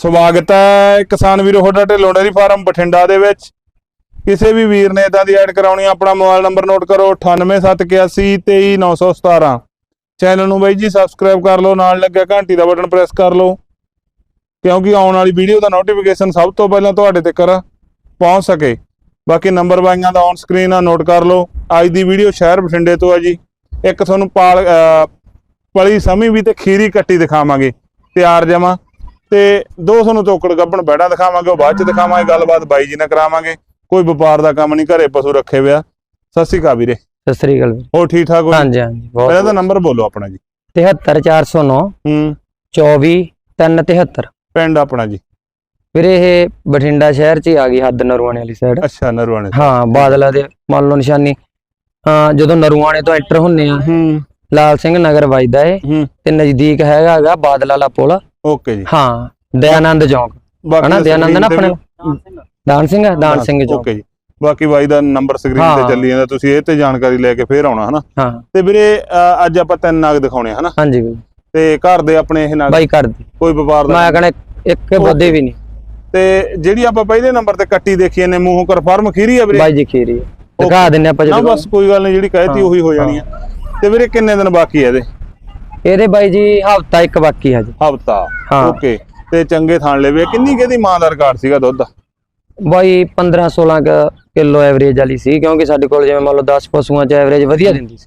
ਸਵਾਗਤ ਹੈ ਕਿਸਾਨ ਵੀਰੋ ਤੁਹਾਡਾ ਢਿੱਲੋਂ ਡੇਅਰੀ ਫਾਰਮ ਬਠਿੰਡਾ ਦੇ ਵਿੱਚ। ਕਿਸੇ ਵੀ ਵੀਰ ਨੇ ਇਦਾਂ ਦੀ ਐਡ ਕਰਾਉਣੀ ਆਪਣਾ ਮੋਬਾਈਲ ਨੰਬਰ ਨੋਟ ਕਰੋ 9871823917 ਚੈਨਲ ਨੂੰ ਬਾਈ ਜੀ ਸਬਸਕ੍ਰਾਈਬ ਕਰ ਲਓ, ਨਾਲ ਲੱਗਿਆ ਘੰਟੀ ਦਾ ਬਟਨ ਪ੍ਰੈਸ ਕਰ ਲਓ, ਕਿਉਂਕਿ ਆਉਣ ਵਾਲੀ ਵੀਡੀਓ ਦਾ ਨੋਟੀਫਿਕੇਸ਼ਨ ਸਭ ਤੋਂ ਪਹਿਲਾਂ ਤੁਹਾਡੇ ਤੱਕ ਪਹੁੰਚ ਸਕੇ। ਬਾਕੀ ਨੰਬਰ ਬਾਈਆਂ ਦਾ ਔਨ ਸਕਰੀਨ ਆ, ਨੋਟ ਕਰ ਲਓ। ਅੱਜ ਦੀ ਵੀਡੀਓ ਸ਼ਹਿਰ ਬਠਿੰਡੇ ਤੋਂ ਹੈ ਜੀ। ਇੱਕ ਤੁਹਾਨੂੰ ਪਾਲ ਪਲੀ ਸਮੀ ਵੀ ਤੇ ਖੀਰੀ ਕੱਟੀ ਦਿਖਾਵਾਂਗੇ। ਤਿਆਰ ਜਮਾ। ਤੇ ਦੋ ਤੁਹਾਨੂੰ ਤੋਕੜ ਗੱਬਣ ਬੈੜਾ ਦਿਖਾਵਾਂਗੇ ਉਹ ਬਾਅਦ ਚ ਦਿਖਾਵਾਂਗੇ ਗੱਲਬਾਤ ਬਾਈ ਜੀ ਨਾਲ ਕਰਾਵਾਂਗੇ। ਕੋਈ ਵਪਾਰ ਦਾ ਕੰਮ ਨਹੀਂ ਘਰੇ ਪਸ਼ੂ ਰੱਖੇ ਹੋਇਆ ਸਤਿ ਸ਼੍ਰੀ ਅਕਾਲ ਵੀਰੇ। ਸਤਿ ਸ੍ਰੀ ਅਕਾਲ। ਹੋਰ ਠੀਕ ਠਾਕ ਹੋ? ਹਾਂਜੀ ਹਾਂਜੀ ਪਹਿਲਾਂ ਤਾਂ ਬਹੁਤ ਨੰਬਰ ਬੋਲੋ ਆਪਣਾ ਜੀ। 73409 ਹੂੰ। 24373 ਪਿੰਡ ਆਪਣਾ ਜੀ। ਵੀਰੇ ਇਹ ਬਠਿੰਡਾ ਸ਼ਹਿਰ 'ਚ ਹੀ ਆ ਗਈ ਹੱਦ ਨਰਵਾਣੇ ਵਾਲੀ ਸਾਈਡ ਅੱਛਾ ਨਰਵਾਣੇ ਹਾਂ ਬਾਦਲਾ ਦੇ ਮੰਨ ਲਓ ਨਿਸ਼ਾਨੀ। ਹਾਂ ਜਦੋਂ ਨਰਵਾਣੇ ਤੋਂ ਐਂਟਰ ਹੁੰਨੇ ਆ ਹੂੰ। ਲਾਲ ਸਿੰਘ ਨਗਰ ਵੱਜਦਾ ਏ ਤੇ ਨਜ਼ਦੀਕ ਹੈਗਾ ਹੈਗਾ ਬਾਦਲਾ ਵਾਲਾ ਪੁਲ। ਓਕੇ ਜੀ। ਹਾਂ ਦਇਆਨੰਦ ਚੌਂਕ ਹਨਾ ਦਇਆਨੰਦ ਨਾ ਆਪਣੇ ਦਾਨ ਸਿੰਘ? ਦਾਨ ਸਿੰਘ ਚੌਂਕ ਓਕੇ ਜੀ। ਬਾਕੀ ਬਾਈ ਦਾ ਨੰਬਰ ਸਕਰੀਨ। ਤੇ ਚੱਲੀ ਜਾਂਦਾ ਤੁਸੀਂ ਇਹ ਤੇ ਜਾਣਕਾਰੀ ਲੈ ਕੇ ਫੇਰ ਆਉਣਾ ਹਨਾ। ਤੇ ਵੀਰੇ ਅੱਜ ਆਪਾਂ ਤਿੰਨ ਨਾਗ ਦਿਖਾਉਣੇ ਹਨਾ। ਹਾਂਜੀ ਵੀਰ। ਤੇ ਘਰ ਦੇ ਆਪਣੇ ਇਹ ਨਾਗ ਬਾਈ ਕਰਦੀ ਕੋਈ ਵਪਾਰ ਦਾ ਮੈਂ ਕਹਣਾ ਇੱਕ ਬੋਦੇ ਵੀ ਨਹੀਂ। ਤੇ ਜਿਹੜੀ ਆਪਾਂ ਪਹਿਲੇ ਨੰਬਰ ਤੇ ਕੱਟੀ ਦੇਖੀ ਨੇ ਮੂੰਹੋਂ ਕਨਫਰਮ ਖੀਰੀ ਆ ਵੀਰੇ? ਬਾਈ ਜੀ ਖੀਰੀ। ਦਿਖਾ ਦਿੰਨੇ ਆਪਾਂ ਜਦੋਂ। ਬਸ ਕੋਈ ਗੱਲ ਨਹੀਂ ਜਿਹੜੀ ਕਹਿਤੀ ਉਹੀ ਹੋ ਜਾਣੀ ਆ। ਤੇ ਵੀਰੇ ਕਿੰਨੇ ਦਿਨ ਬਾਕੀ ਆ ਇਹਦੇ? ਇਹਦੇ ਬਾਈ ਜੀ ਹਫਤਾ ਇੱਕ ਬਾਕੀ ਹੈ ਜੀ। ਹਫਤਾ? ਹਾਂ। ਓਕੇ। ਤੇ ਚੰਗੇ ਥਾਣ ਲਵੇ ਕਿੰਨੀ ਕਿਹਦੀ ਮਾਂ ਦਾ ਰਿਕਾਰਡ ਸੀਗਾ ਦੁੱਧ? ਦਾ ਬਾਈ 15 16 ਕਿਲੋ ਐਵਰੇਜ ਵਾਲੀ ਸੀ ਕਿਉਂਕਿ ਸਾਡੇ ਕੋਲ ਜਿਵੇਂ ਮੰਨ ਲਓ 10 ਪਸ਼ੂਆਂ ਚ ਐਵਰੇਜ ਵਧੀਆ ਦਿੰਦੀ ਸੀ।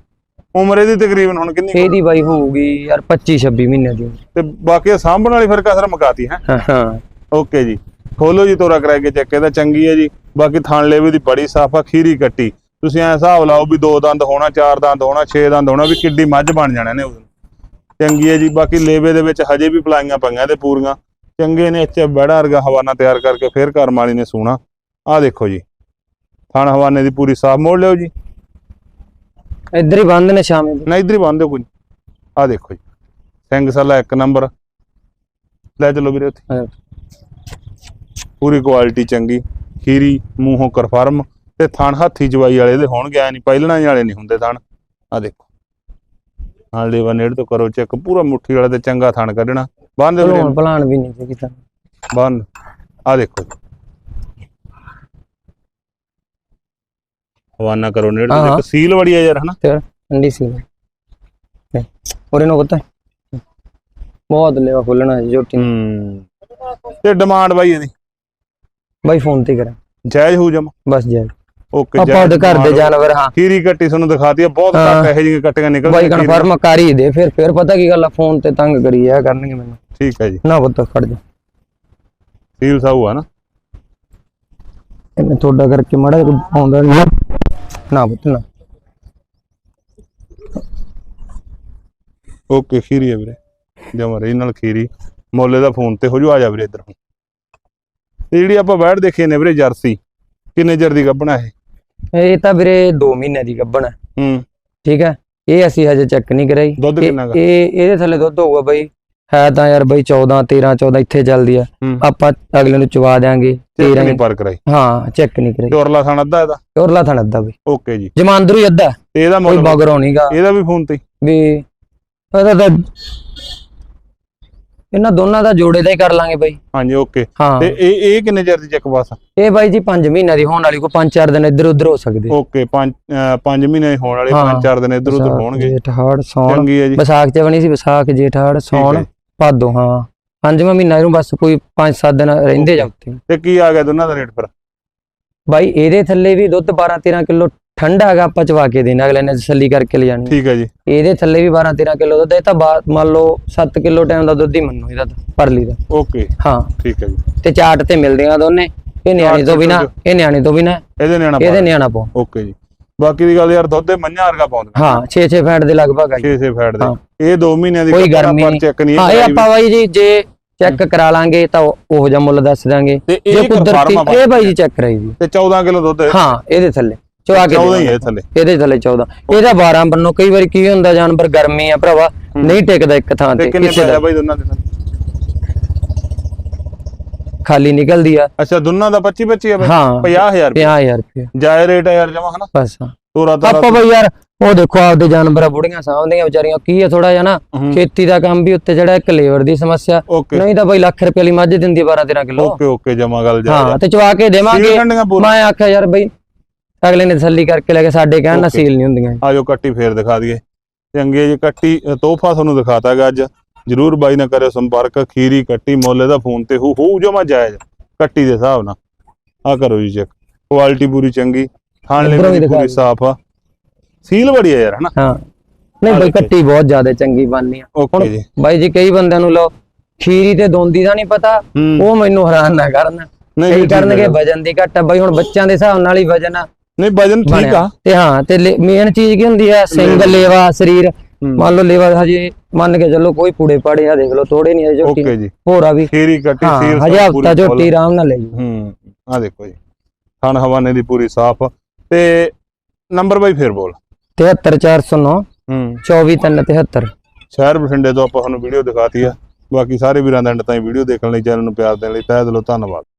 ਉਮਰ ਇਹਦੀ ਤਕਰੀਬਨ ਹੁਣ ਕਿੰਨੀ ਕੁ? ਇਹਦੀ ਬਾਈ ਹੋਊਗੀ ਯਾਰ 25 26 ਮਹੀਨੇ ਦੀ। ਤੇ ਬਾਕੀ ਇਹ ਸਾਂਭਣ ਵਾਲੀ ਫਿਰ ਕਸਰ ਮੁਕਾਤੀ ਹੈ? ਹਾਂ ਹਾਂ। ਓਕੇ ਜੀ। ਖੋਲੋ ਜੀ ਤੋਰਾ ਕਰਾ ਕੇ ਚੱਕੇ ਤਾਂ ਚੰਗੀ ਹੈ ਜੀ। ਬਾਕੀ ਥਾਣ ਲੇਵੇ ਦੀ ਬੜੀ ਸਾਫਾ ਖੀਰੀ ਕੱਟੀ। ਤੁਸੀਂ ਐ ਹਿਸਾਬ ਲਾਓ ਵੀ ਦੋ ਦੰਦ ਹੋਣਾ ਚਾਰ ਦੰਦ ਹੋਣਾ ਛੇ ਦੰਦ ਹੋਣਾ ਵੀ ਕਿੱਡੀ ਮੱਝ ਬਣ ਜਾਣਾ ਨੇ ਉਸ ਦਿਨ ਚੰਗੀ ਹੈ ਜੀ ਬਾਕੀ ਲੇਵੇ ਦੇ ਵਿੱਚ ਹਜੇ ਵੀ ਪਲਾਈਆਂ ਪਈਆਂ ਤੇ ਪੂਰੀਆਂ। ਚੰਗੇ ਨੇ ਇੱਥੇ ਬੜਾ ਵਰਗਾ ਹਵਾਨਾ ਤਿਆਰ ਕਰਕੇ ਫੇਰ ਕਰਮ ਵਾਲੀ ਨੇ ਸੂਣਾ। ਆਹ ਦੇਖੋ ਜੀ ਥਾਣ ਹਵਾਨੇ ਦੀ ਪੂਰੀ ਸਾਫ਼ ਮੋੜ ਲਿਓ ਜੀ। ਇੱਧਰ ਹੀ ਬੰਦ ਨੇ ਸ਼ਾਮੇ ਦੇ ਨਾ ਇਧਰ ਹੀ ਬੰਦ ਦਿਓ ਕੋਈ ਆਹ ਦੇਖੋ ਜੀ ਸਿੰਘ ਸਾਲਾ ਇੱਕ ਨੰਬਰ। ਲੈ ਚਲੋ ਵੀਰੇ ਉੱਥੇ। ਪੂਰੀ ਕੁਆਲਿਟੀ ਚੰਗੀ ਖੀਰੀ ਮੂੰਹੋਂ ਕਨਫਰਮ ਤੇ ਥਣ ਹੱਥੀ ਜਵਾਈ ਵਾਲੇ ਦੇ ਹੋਣਗੇ ਐ ਨਹੀਂ ਪਹਿਲਣਾ ਵਾਲੇ ਨਹੀਂ ਹੁੰਦੇ ਥਣ। ਆ ਦੇਖੋ। ਨਾਲ ਲੇਵਾ ਨੇੜ ਤੋਂ ਕਰੋ ਚੈੱਕ ਪੂਰਾ ਮੁੱਠੀ ਵਾਲਾ ਤੇ ਚੰਗਾ ਥਣ ਕੱਢਣਾ। ਬੰਦ ਦੇ ਭਲਾਣ ਵੀ ਨਹੀਂ ਸੀ ਤਾਂ। ਬੰਦ। ਆ ਦੇਖੋ। ਹਵਾਨਾ ਕਰੋ ਨੇੜ ਹਾਂ, ਤੋਂ। ਹਾਂ। ਇੱਕ ਸੀਲ ਬੜੀ ਆ ਯਾਰ ਹਨਾ? ਤੇ ਠੰਡੀ ਸੀ ਉਹਰੇ ਨੂੰ ਪਤਾ। ਬਹੁਤ ਲੈਵਾ ਖੋਲਣਾ ਹੈ ਜੋਟੀ। ਹੂੰ। ਤੇ ਡਿਮਾਂਡ ਬਾਈ ਇਹਦੀ। ਬਾਈ ਫੋਨ ਤੇ ਕਰਾਂ। ਜਾਇਜ਼ ਹੋ ਜਮ। ਬਸ ਜੀ ਓਕੇ ਆਪਾਂ ਉਹਦੇ ਘਰ ਦੇ ਜਾਨਵਰ ਹਾਂ। ਖੀਰੀ ਕੱਟੀ ਤੁਹਾਨੂੰ ਦਿਖਾਤੀ ਆ ਬਹੁਤ। ਘੱਟ ਇਹੋ ਜਿਹੀਆਂ ਕੱਟੀਆਂ ਨਿਕਲ ਬਾਈ ਕਨਫਰਮ ਕਰ ਹੀ ਦੇ ਫਿਰ ਫਿਰ ਪਤਾ ਕੀ ਗੱਲ ਆ ਫੋਨ ਤੇ ਤੰਗ ਕਰੀ ਆ ਕਰਨਗੇ ਮੈਨੂੰ। ਠੀਕ ਹੈ ਜੀ। ਨਾ ਪਤਾ ਖੜ ਜਾ। ਸੀਲ ਸਾਊ ਆ ਨਾ। ਇਹਨੇ ਤੁਹਾਡਾ ਕਰਕੇ ਮਾੜਾ ਜਿਹਾ ਆਉਂਦਾ ਨਹੀਂ ਨਾ। ਪੁੱਤ ਨਾ। ਓਕੇ ਖੀਰੀ ਹੈ ਵੀਰੇ। ਜਮਾ ਰਹੀ ਨਾਲ ਖੀਰੀ। ਮੋਲੇ ਦਾ ਫੋਨ ਤੇ ਹੋ ਜੂ ਆ ਜਾ ਵੀਰੇ ਇੱਧਰ ਜਿਹੜੀ ਆਪਾਂ ਬੈਠ ਦੇਖੀ ਨੇ ਵੀਰੇ ਜਰਸੀ। ਕਿੰਨੇ ਚਿਰ ਦੀ ਗੱਬਣਾ ਇਹ? ਇਹ ਤਾਂ ਵੀਰੇ 2 ਮਹੀਨੇ ਦੀ ਗੱਭਣ ਹੈ। ਹੂੰ। ਠੀਕ ਹੈ। ਇਹ ਅਸੀਂ ਹਜੇ ਚੈੱਕ ਨਹੀਂ ਕਰਾਈ। ਦੁੱਧ ਇਹ- ਕਿੰਨਾ ਗਾ? ਇਹ ਇਹਦੇ ਥੱਲੇ ਦੁੱਧ ਹੋਊਗਾ ਬਈ। ਹੈ ਤਾਂ ਯਾਰ ਬਈ 14 13 14 ਇੱਥੇ ਚੱਲਦੀ ਆ ਆਪਾਂ ਅਗਲੇ ਨੂੰ ਚਵਾ ਦੇਾਂਗੇ ਚੈੱਕ 13 ਨਹੀਂ ਪਰ ਕਰਾਈ। ਹਾਂ ਚੈੱਕ ਨਹੀਂ ਕਰਾਈ। ਚੋਰਲਾ ਥਾਣ ਅੱਧਾ ਇਹਦਾ? ਉਰਲਾ ਥਣ ਅੱਧਾ ਬਈ। ਓਕੇ ਜੀ। ਜਮਾਂਦਰੂ ਅੱਧਾ। ਇਹਦਾ ਕੋਈ ਮੁੱਲ ਬਗਰ ਹੋਣੀਗਾ ਇਹਦਾ ਵੀ ਫੋਨ ਤੇ? ਵੀ ਇਹਦਾ ਤਾਂ ਇਹਨਾਂ ਦੋਨਾਂ ਦਾ ਜੋੜੇ ਦਾ ਹੀ ਕਰ ਲਾਂਗੇ ਬਈ। ਹਾਂਜੀ ਓਕੇ ਹਾਂ। ਤੇ ਇਹ ਇਹ ਕਿੰਨੇ ਚਿਰ ਦੀ ਚੈੱਕ ਪਾਸ ਇਹ ਬਾਈ ਜੀ 5 ਮਹੀਨਿਆਂ ਦੀ ਹੋਣ ਵਾਲੀ ਕੋਈ 5-4 ਦਿਨ ਇੱਧਰ ਉੱਧਰ ਹੋ ਸਕਦੇ। ਓਕੇ 5 5 ਮਹੀਨੇ ਹੋਣ ਵਾਲੇ ਹਾਂ। 5-4 ਦਿਨ ਇੱਧਰ ਉੱਧਰ ਹੋਣਗੇ। ਜੇਠ ਹਾੜ ਸੌਣ। ਚੰਗੀ ਹੈ ਜੀ। ਵਿਸਾਖ ਚ ਬਣੀ ਸੀ ਵਿਸਾਖ ਜੇਠ ਹਾੜ ਠੀਕ ਸੌਣ। ਭਾਦੋ ਹਾਂ। ਪੰਜਵਾਂ ਮਹੀਨਾ ਇਹਨੂੰ ਬਸ ਕੋਈ 5-7 ਦਿਨ ਰਹਿੰਦੇ ਜਾ ਉੱਤੇ ਤੇ ਕੀ ਆ ਗਿਆ ਦੋਨਾਂ ਦਾ ਰੇਟ ਫਿਰ? ਬਾਈ ਇਹਦੇ ਥੱਲੇ ਵੀ ਦੁੱਧ 12-13 ਕਿਲੋ ਠੰਡਾ ਹੈਗਾ ਆਪਾਂ ਚਵਾ ਕੇ ਦੇਣਾ ਅਗਲੇ ਨੇ ਤਸੱਲੀ ਕਰਕੇ ਲਿਜਾਣੀ ਠੀਕ ਹੈ ਜੀ। ਇਹਦੇ ਥੱਲੇ ਵੀ 12-13 ਕਿਲੋ ਦੁੱਧ ਹੈ, ਇਹ ਤਾਂ ਬਾਅਦ ਮੰਨ ਲਓ 7 ਕਿਲੋ ਟਾਈਮ ਦਾ ਦੁੱਧ ਹੀ ਮੰਨੋ ਇਹਦਾ ਤਾਂ ਪਰਲੀ ਦਾ। ਓਕੇ। ਹਾਂ। ਠੀਕ ਹੈ ਜੀ। ਤੇ ਚਾਟ ਤੇ ਮਿਲਦੀਆਂ ਦੋਨੇ ਇਹ ਨਿਆਣੇ ਤੋਂ ਬਿਨਾ ਇਹ ਨਿਆਣੇ ਤੋਂ ਬਿਨਾ ਇਹਦੇ ਨਿਆਣਾ ਇਹਦੇ ਨਿਆਣਾ ਪਾਓ। ਓਕੇ ਜੀ। ਬਾਕੀ ਦੀ ਗੱਲ ਯਾਰ ਦੁੱਧ ਦੇ ਮੰਝਾਂ ਵਰਗਾ ਪਾਉਂਦੇ ਹਾਂ। 6-6 ਫੈਟ ਦੇ ਲਗਭਗ ਆ ਜੀ। 6-6 ਫੈਟ ਦੇ। ਇਹ 2 ਮਹੀਨਿਆਂ ਦੀ ਕੋਈ ਗਰਮੀ ਪਰ ਚੈੱਕ ਨਹੀਂ ਹਾਂ ਇਹ ਆਪਾਂ ਬਾਈ ਜੀ ਜੇ ਚੈੱਕ ਕਰਾ ਲਾਂਗੇ ਤਾਂ ਉਹੋ ਜਿਹਾ ਮੁੱਲ ਦੱਸ ਦਾਂਗੇ ਜੇ ਕੁਦਰਤੀ ਆ ਇਹ ਬਾਈ ਜੀ ਚੈੱਕ ਕਰਾਈ ਜੀ ਤੇ 14 ਕਿਲੋ ਦੁੱਧ ਹਾਂ ਇਹਦੇ ਥੱਲੇ। ਚਵਾ ਕੇ 14 ਹੀ। ਹੈ ਥੱਲੇ। ਇਹਦੇ ਥੱਲੇ 14 ਇਹਦਾ 12 ਬੰਨੋ ਕਈ ਵਾਰੀ ਕੀ ਹੁੰਦਾ ਜਾਨਵਰ ਗਰਮੀ ਆ ਭਰਾਵਾ ਨਹੀਂ ਟਿਕਦਾ ਇੱਕ ਥਾਂ ਤੇ ਕਿੰਨੇ ਕਿਸੇ ਪੈਸੇ ਦਾ ਬਾਈ ਦੋਨਾਂ ਦੇ? ਖਾਲੀ ਨਿਕਲਦੀ ਆ। ਅੱਛਾ ਦੋਨਾਂ ਦਾ 25 25 ਹੈ ਬਾਈ? ਹਾਂ 50000 ਰੁਪਏ। 50000 ਰੁਪਏ। ਜਾਇ ਰੇਟ ਹੈ ਯਾਰ ਜਮਾ ਹਨਾ? ਬਸ। ਤੋਰਾ ਤੋਰਾ ਆਪਾਂ ਬਈ ਯਾਰ ਉਹ ਦੇਖੋ ਆਪਦੇ ਜਾਨਵਰਾਂ ਬੁੜੀਆਂ ਸਾਂਭਦੀਆਂ ਵਿਚਾਰੀਆਂ ਕੀ ਆ ਥੋੜਾ ਜਿਹਾ ਨਾ ਖੇਤੀ ਦਾ ਕੰਮ ਵੀ ਉੱਤੇ ਜਿਹੜਾ ਇੱਕ ਲੇਬਰ ਦੀ ਸਮੱਸਿਆ। ਨਹੀਂ ਤਾਂ ਬਈ ਲੱਖ ਰੁਪਏ ਵਾਲੀ ਮੱਝ ਦਿੰਦੀ 12 13 ਕਿਲੋ। ਓਕੇ ਓਕੇ ਜਮਾ ਗੱਲ ਜਾ ਹਾਂ ਤੇ ਚਵਾ ਕੇ ਦੇਵਾਂਗੇ। ਮੈਂ ਆਖਿਆ ਯਾਰ ਬਈ ਅਗਲੇ ਨੇ ਤਸੱਲੀ ਕਰਕੇ ਲੈ ਕੇ ਸਾਡੇ ਕਹਿਣ ਨਾਲ. ਸੀਲ ਨਹੀਂ ਹੁੰਦੀਆਂ। ਆਜੋ ਕੱਟੀ ਫੇਰ ਦਿਖਾ ਦਈਏ। ਚੰਗੇ ਜੀ ਕੱਟੀ ਤੋਹਫਾ ਤੁਹਾਨੂੰ ਦਿਖਾਤਾ ਹੈਗਾ ਅੱਜ। ਜਰੂਰ ਬਾਈ ਨਾਲ ਕਰਿਓ ਸੰਪਰਕ ਖੀਰੀ ਕੱਟੀ ਮੁੱਲ ਦਾ ਫੋਨ ਤੇ ਹੂ ਹੂ ਜਮਾ ਜਾਇਜ਼ ਕੱਟੀ ਦੇ ਹਿਸਾਬ ਨਾਲ। ਆ ਕਰੋ ਜੀ ਚੈੱਕ ਕੁਆਲਿਟੀ ਪੂਰੀ ਚੰਗੀ ਖਾਣ ਲਈ ਪੂਰੀ। ਸਾਫ਼ ਆ। ਸੀਲ ਬੜੀ ਆ ਯਾਰ ਹਨਾ? ਹਾਂ। ਨਹੀਂ ਬਈ। ਕੱਟੀ ਬਹੁਤ ਜ਼ਿਆਦਾ ਚੰਗੀ ਬਣਨੀ ਆ। ਓਕੇ ਜੀ। ਬਾਈ ਜੀ ਕਈ ਬੰਦਿਆਂ ਨੂੰ ਲਓ ਖੀਰੀ ਤੇ ਦੋਂਦੀ ਦਾ ਨਹੀਂ ਪਤਾ ਉਹ ਮੈਨੂੰ ਹੈਰਾਨ ਨਾ ਕਰਨ। ਨਹੀਂ ਕਰਨਗੇ। ਵਜਨ ਦੀ ਘੱਟ ਬਾਈ ਹੁਣ ਬੱਚਿਆਂ ਦੇ ਹਿਸਾਬ ਨਾਲ ਹੀ ਵਜਨ ਆ। ਨਹੀਂ ਵਜਨ ਠੀਕ ਆ। ਤੇ ਹਾਂ ਤੇ ਮੇਨ ਚੀਜ਼ ਕੀ ਹੁੰਦੀ ਆ? ਸਿੰਘ ਲੇਵਾ। ਸਰੀਰ। ਮੰਨ ਲਓ ਲੇਵਾ ਹਜੇ ਮੰਨ ਕੇ ਚੱਲੋ ਕੋਈ ਪੂੜੇ ਪਾੜੇ ਆ ਦੇਖ ਲਓ ਥੋੜੇ ਨਹੀਂ ਹਜੇ ਝੋਟੀ। ਹੋਰ ਵੀ। ਖੀਰੀ ਕੱਟੀ ਸੀਲ ਹਜੇ ਹਫਤਾ। ਝੋਟੀ ਆਰਾਮ ਨਾਲ ਲੈ ਜੂ ਹੂੰ ਆ ਦੇਖੋ ਜੀ। ਖਾਣ ਹਵਾਨੇ ਦੀ ਪੂਰੀ ਸਾਫ਼। ਤੇ ਨੰਬਰ ਬਾਈ ਫੇਰ ਬੋਲ। 73409 ਹੂੰ। 24373 ਸ਼ਹਿਰ ਬਠਿੰਡੇ ਤੋਂ ਆਪਾਂ ਤੁਹਾਨੂੰ ਵੀਡੀਓ ਦਿਖਾਤੀ ਆ। ਬਾਕੀ ਸਾਰੇ ਵੀਰਾਂ ਦਾ ਐਂਡ ਤਾਈਂ ਵੀਡੀਓ ਦੇਖਣ ਲਈ ਚੈਨਲ ਨੂੰ ਪਿਆਰ ਦੇਣ ਲਈ ਤਹਿ ਦਿਲੋਂ ਧੰਨਵਾਦ।